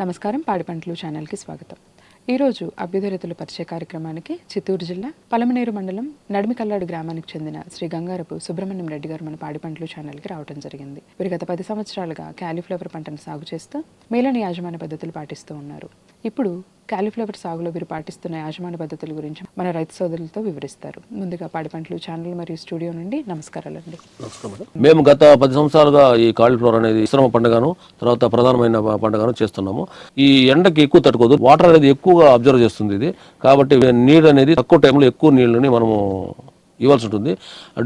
నమస్కారం పాడిపంటలు ఛానల్కి స్వాగతం. ఈరోజు అభ్యుదరితుల పరిచయ కార్యక్రమానికి చిత్తూరు జిల్లా పలమనేరు మండలం నడిమికల్లాడు గ్రామానికి చెందిన శ్రీ గంగారపు సుబ్రహ్మణ్యం రెడ్డి గారు మన పాడి పంటలు ఛానల్కి రావడం జరిగింది. వీరు గత పది సంవత్సరాలుగా క్యాలీఫ్లవర్ పంటను సాగు చేస్తూ మేలని యాజమాన్య పద్ధతులు పాటిస్తూ ఉన్నారు. ఇప్పుడు క్యాలీఫ్లవర్ సాగులో వీరు పాటిస్తున్న యాజమాన్య పద్ధతుల గురించి మన రైతు సోదరులతో వివరిస్తారు. ముందుగా పాడి పంటలు ఛానల్ మరియు స్టూడియో నుండి నమస్కారాలండి. మేము గత పది సంవత్సరాలుగా ఈ కాలీఫ్లవర్ అనేది విశ్రమ పండుగను తర్వాత ప్రధానమైన పండుగను చేస్తున్నాము. ఈ ఎండకి ఎక్కువ తట్టుకోదు వాటర్ అనేది ఎక్కువగా అబ్జర్వ్ చేస్తుంది ఇది. కాబట్టి నీరు అనేది తక్కువ టైంలో ఎక్కువ నీళ్ళని మనము ఇవ్వాల్సి ఉంటుంది.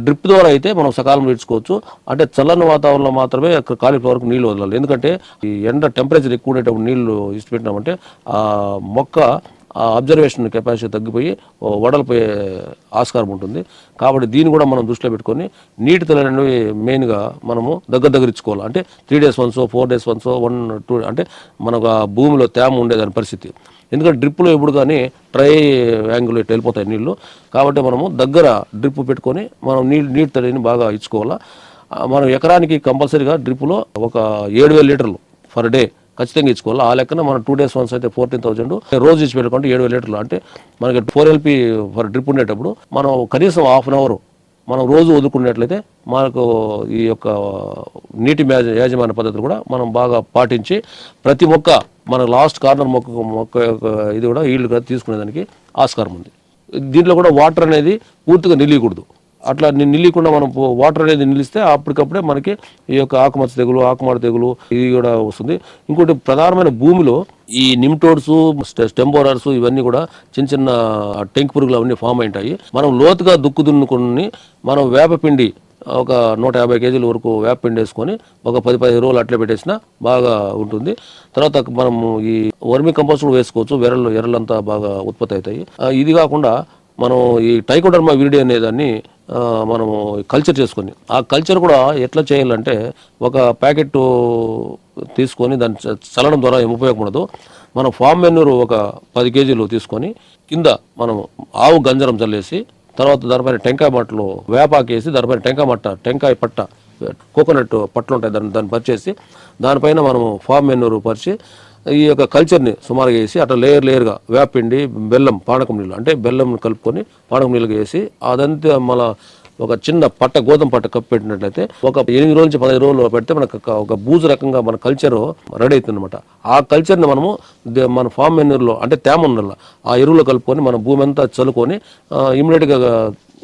డ్రిప్ ద్వారా అయితే మనం సకాలంలో ఇచ్చుకోవచ్చు అంటే చల్లని వాతావరణంలో మాత్రమే కాలీఫ్లవర్కి నీళ్ళు వదలాలి. ఎందుకంటే ఈ ఎండ టెంపరేచర్ ఎక్కువ ఉండేటప్పుడు నీళ్ళు ఇచ్చిపెట్టినామంటే ఆ మొక్క ఆ అబ్జర్వేషన్ కెపాసిటీ తగ్గిపోయి వడలిపోయే ఆస్కారం ఉంటుంది. కాబట్టి దీన్ని కూడా మనం దృష్టిలో పెట్టుకొని నీటి తల మెయిన్గా మనము దగ్గర దగ్గర ఇచ్చుకోవాలి. అంటే three days once four days once one two అంటే మనకు ఆ భూమిలో తేమ ఉండేదాని పరిస్థితి. ఎందుకంటే డ్రిప్లో ఎప్పుడు కానీ ట్రై యాంగిల్ ఇట్లా వెళ్ళిపోతాయి నీళ్ళు. కాబట్టి మనము దగ్గర డ్రిప్ పెట్టుకొని మనం నీళ్ళు నీటి తడిని బాగా ఇచ్చుకోవాలా. మనం ఎకరానికి కంపల్సరీగా డ్రిప్పులో ఒక ఏడు వేల లీటర్లు పర్ డే ఖచ్చితంగా ఇచ్చుకోవాలి. ఆ లెక్కన మనం టూ డేస్ వన్స్ అయితే ఫోర్టీన్ థౌసండ్ రోజు ఇచ్చి పెట్టుకుంటే ఏడు వేల లీటర్లు. అంటే మనకి ఫోర్ ఎల్పి ఫర్ డ్రిప్ ఉండేటప్పుడు మనం కనీసం హాఫ్ అన్ అవర్ మనం రోజు వదులుకున్నట్లయితే మనకు ఈ యొక్క నీటి యాజమాన్య పద్ధతులు కూడా మనం బాగా పాటించి ప్రతి మొక్క మన లాస్ట్ కార్నర్ మొక్క మొక్క యొక్క ఇది కూడా ఈళ్ళు తీసుకునేదానికి ఆస్కారం ఉంది. దీంట్లో కూడా వాటర్ అనేది పూర్తిగా నిలియకూడదు. అట్లా నిలియకుండా మనం వాటర్ అనేది నిలిస్తే అప్పటికప్పుడే మనకి ఈ యొక్క ఆకుమచ్చ తెగులు ఆకుమాడ తెగులు ఇది కూడా వస్తుంది. ఇంకోటి ప్రధానమైన భూమిలో ఈ నిమ్టోడ్స్ స్టెంబోరర్స్ ఇవన్నీ కూడా చిన్న చిన్న టెంక్ పురుగులు అవన్నీ ఫామ్ అయింటాయి. మనం లోతుగా దుక్కు దున్నుకుని మనం వేపపిండి ఒక నూట యాభై కేజీల వరకు వేపపిండి వేసుకొని ఒక పది పదిహేను రోజులు అట్లే పెట్టేసినా బాగా ఉంటుంది. తర్వాత మనము ఈ వర్మి కంపోస్ట్ కూడా వేసుకోవచ్చు. వెరలు ఎర్రలంతా బాగా ఉత్పత్తి అవుతాయి. ఇది కాకుండా మనం ఈ టైకోడర్మా విరిడి అనే దాన్ని మనము కల్చర్ చేసుకొని. ఆ కల్చర్ కూడా ఎట్లా చేయాలంటే ఒక ప్యాకెట్ తీసుకొని దాన్ని చ- చల్లడం ద్వారా ఏం ఉపయోగపడదు మనం ఫామ్ మెన్యూర్ ఒక పది కేజీలు తీసుకొని కింద మనం ఆవు గంజరం చల్లేసి తర్వాత దానిపైన టెంకాయ మట్టలు వేపాకేసి దానిపైన టెంకాయ మట్ట టెంకాయ పట్ట కోకోనట్ పట్లు ఉంటాయి దాన్ని దాన్ని పరిచేసి దానిపైన మనము ఫామ్ మెన్యూర్ పరిచి ఈ యొక్క కల్చర్ని సుమారుగా వేసి అట్లా లేయర్ లేయర్గా వేపిండి బెల్లం పానకం నీళ్ళు అంటే బెల్లం కలుపుకొని పానకం నీళ్ళు వేసి అదంతా మన ఒక చిన్న పట్ట గోధుమ పట్ట కప్పు పెట్టినట్లయితే ఒక ఎనిమిది రోజుల నుంచి పదిహేను రోజులు పెడితే మనకు ఒక- బూజు రకంగా మన కల్చర్ రెడీ అవుతుంది అనమాట ఆ కల్చర్ని మనము మన ఫామ్ మెన్యూర్లో అంటే తేమ ఉండాలి ఆ ఎరువులో కలుపుకొని మన భూమి అంతా చల్లుకొని ఇమీడియట్గా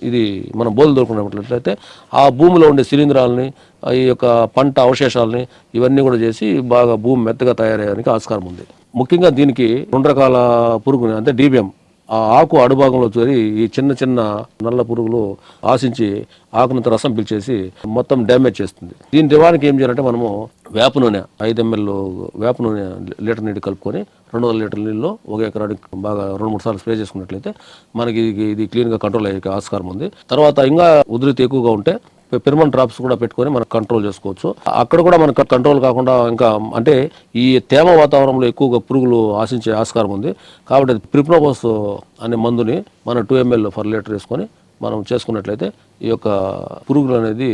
ఇది మనం బోధలు దొరుకున్నట్లయితే ఆ భూమిలో ఉండే శిలీంధ్రాలని ఈ యొక్క పంట అవశేషాలని ఇవన్నీ కూడా చేసి బాగా భూమి మెత్తగా తయారయ్యడానికి ఆస్కారం ఉంది. ముఖ్యంగా దీనికి రెండు రకాల పురుగుని అంటే డీబిఎం ఆ ఆకు అడుభాగంలో చేరి ఈ చిన్న చిన్న నల్ల పురుగులు ఆశించి ఆకునంత రసం పిలిచేసి మొత్తం డ్యామేజ్ చేస్తుంది. దీని నివారణకి ఏం చేయాలంటే మనము వేప నూనె ఐదు ఎంఎల్ వేప నూనె లీటర్ నీటి కలుపుకొని రెండు వందల లీటర్ నీళ్ళు ఒక ఎకరానికి బాగా రెండు మూడు సార్లు స్ప్రే చేసుకున్నట్లయితే మనకి ఇది- ఇది క్లీన్గా కంట్రోల్ అయ్యే ఆస్కారం ఉంది. తర్వాత ఇంకా ఉధృతి ఎక్కువగా ఉంటే పెరుమన్ డ్రాప్స్ కూడా పెట్టుకొని మనం కంట్రోల్ చేసుకోవచ్చు. అక్కడ కూడా మనకు కంట్రోల్ కాకుండా ఇంకా అంటే ఈ తేమ వాతావరణంలో ఎక్కువగా పురుగులు ఆశించే ఆస్కారం ఉంది. కాబట్టి ప్రిప్నోబోస్ అనే మందుని మనం టూ ఎంఎల్ ఫర్ లీటర్ వేసుకొని మనం చేసుకున్నట్లయితే ఈ యొక్క పురుగులు అనేది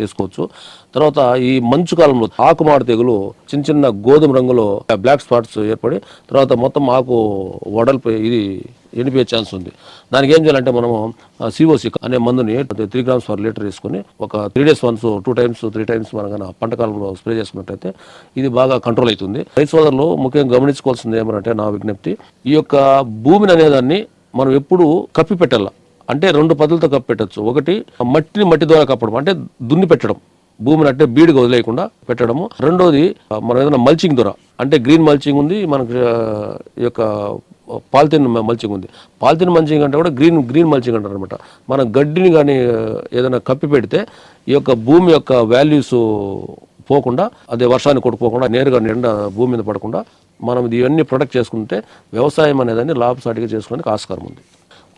వేసుకోవచ్చు. తర్వాత ఈ మంచు కాలంలో ఆకుమాడ తెగులు చిన్న చిన్న గోధుమ రంగులో బ్లాక్ స్పాట్స్ ఏర్పడి తర్వాత మొత్తం ఆకు వడలిపోయి ఇది ఎండిపోయే ఛాన్స్ ఉంది. దానికి ఏం చేయాలంటే మనము సిఓసి అనే మందుని త్రీ గ్రామ్స్ పర్ లీటర్ వేసుకొని ఒక three days once two times three times మనం పంట కాలంలో స్ప్రే చేసుకున్నట్టయితే ఇది బాగా కంట్రోల్ అవుతుంది. రైతు సోదరులు ముఖ్యంగా గమనించుకోవాల్సింది ఏమంటే నా విజ్ఞప్తి ఈ యొక్క భూమిని అనేదాన్ని మనం ఎప్పుడు కప్పి పెట్టాల. అంటే రెండు పద్ధతులతో కప్పి పెట్టచ్చు. ఒకటి మట్టిని మట్టి ద్వారా కప్పడం అంటే దున్ని పెట్టడం. భూమిని అంటే బీడుగా వదిలేయకుండా పెట్టడము. రెండోది మనం ఏదైనా మల్చింగ్ ద్వారా అంటే గ్రీన్ మల్చింగ్ ఉంది మనకు ఈ యొక్క పాలిథిన్ మల్చింగ్ ఉంది. పాలిథిన్ మల్చింగ్ అంటే కూడా గ్రీన్ గ్రీన్ మల్చింగ్ అంటారు అనమాట మనం గడ్డిని కానీ ఏదైనా కప్పి పెడితే ఈ యొక్క భూమి యొక్క వాల్యూస్ పోకుండా అదే వర్షాన్ని కొట్టుకోకుండా నేరుగా నిండా భూమి మీద పడకుండా మనం ఇది ఇవన్నీ ప్రొటెక్ట్ చేసుకుంటే వ్యవసాయం అనేదాన్ని లాభసాటిగా చేసుకోవడానికి ఆస్కారం ఉంది.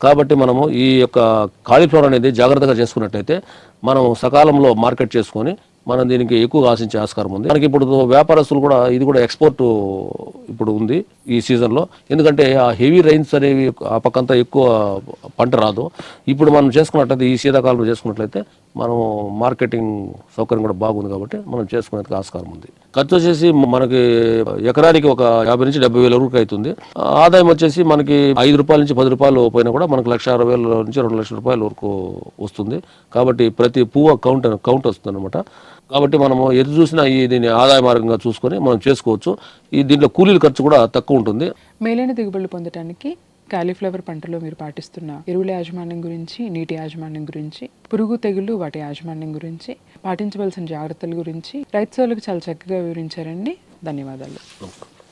కాబట్టి మనము ఈ యొక్క కాలీఫ్లవర్ అనేది జాగ్రత్తగా చేసుకున్నట్టయితే మనం సకాలంలో మార్కెట్ చేసుకొని మనం దీనికి ఎక్కువ ఆశించే ఆస్కారం ఉంది. మనకి ఇప్పుడు వ్యాపారస్తులు కూడా ఇది కూడా ఎక్స్పోర్ట్ ఇప్పుడు ఉంది ఈ సీజన్లో. ఎందుకంటే ఆ హెవీ రైన్స్ అనేవి ఆ పక్కంతా ఎక్కువ పంట రాదు. ఇప్పుడు మనం చేసుకున్నట్లయితే ఈ శీతాకాలంలో చేసుకున్నట్లయితే మనము మార్కెటింగ్ సౌకర్యం కూడా బాగుంది కాబట్టి మనం చేసుకునేందుకు ఆస్కారం ఉంది. ఖర్చు వచ్చేసి మనకి ఎకరానికి ఒక యాభై నుంచి డెబ్బై వేల వరకు అవుతుంది. ఆదాయం వచ్చేసి మనకి ఐదు రూపాయల నుంచి పది రూపాయలు పోయినా కూడా మనకు లక్ష అరవై వేల నుంచి రెండు లక్షల రూపాయల వరకు వస్తుంది. కాబట్టి ప్రతి పువ్వు కౌంట్ కౌంట్ వస్తుంది అనమాట కాబట్టి మనము ఎటు చూసినా ఈ దీన్ని ఆదాయ మార్గంగా చూసుకొని మనం చేసుకోవచ్చు. ఈ దీంట్లో కూలీల ఖర్చు కూడా తక్కువ ఉంటుంది. మేలైన దిగుబడులు పొందడానికి కాలీఫ్లవర్ పంటలో మీరు పాటిస్తున్న ఎరువుల యాజమాన్యం గురించి నీటి యాజమాన్యం గురించి పురుగు తెగులు వాటి యాజమాన్యం గురించి పాటించవలసిన జాగ్రత్తల గురించి రైతు సోదరులకు చాలా చక్కగా వివరించారండి. ధన్యవాదాలు.